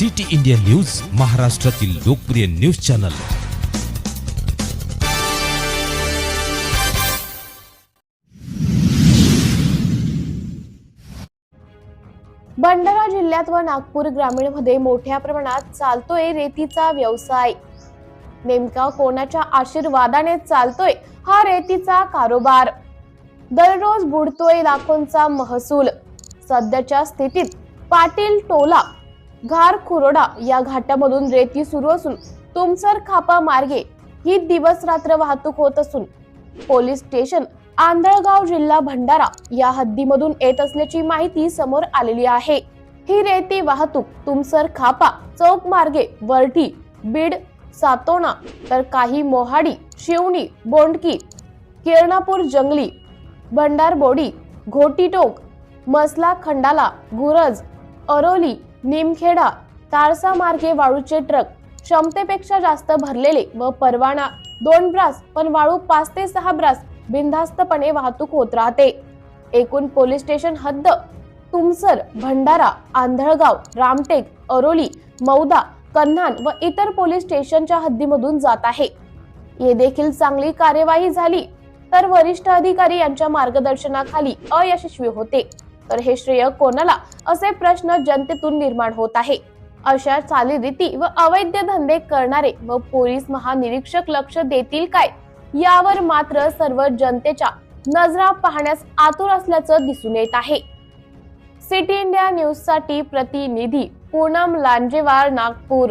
City India news महाराष्ट्रातील लोकप्रिय news channel. Bhandara जिल्ह्यात व नागपूर ग्रामीणमध्ये मोठ्या प्रमाणात चालतोय रेतीचा व्यवसाय. नेमका कोणाच्या आशीर्वादाने चालतोय हा रेतीचा कारोबार? दररोज बुडतोय लाखोंचा महसूल. सध्याच्या स्थितीत पाटील टोला घार खुरोडा या घाटामधून रेती सुरू असून तुमसर खापा मार्गे ही दिवस रात्र वाहतूक होत असून पोलीस स्टेशन आंधळगाव जिल्हा भंडारा या हद्दीमधून येत असल्याची माहिती समोर आलेली आहे. ही रेती वाहतूक तुमसर खापा चौक मार्गे वरठी बीड सातोणा तर काही मोहाडी शिवणी बोंडकी किरणापूर जंगली भंडारबोडी घोटीटोक मसला खंडाला गुरज अरोली निमखेडा तारसा मार्गे वाळूचे ट्रक क्षमतेपेक्षा जास्त भरलेले व परवाना दोन ब्रास पण वाळू पाच ते सहा ब्रास बिनधास्तपणे वाहतूक होत राहते. एकूण पोलीस स्टेशन हद्द तुमसर भंडारा आंधळगाव रामटेक अरोली मौदा कन्हान व इतर पोलीस स्टेशनच्या हद्दीमधून जात आहे. ये देखील चांगली कार्यवाही झाली तर वरिष्ठ अधिकारी यांच्या मार्गदर्शनाखाली अयशस्वी होते. तर हे श्रेय कोणाला? असे प्रश्न जनतेतून निर्माण होत आहे. अशा चालीरीती व अवैध धंदे करणारे व पोलीस महानिरीक्षक लक्ष देतील काय? यावर मात्र सर्व जनतेच्या नजरा पाहण्यास आतुर असल्याचं दिसून येत आहे. सिटी इंडिया न्यूजसाठी प्रतिनिधी पूनम लांजेवार नागपूर.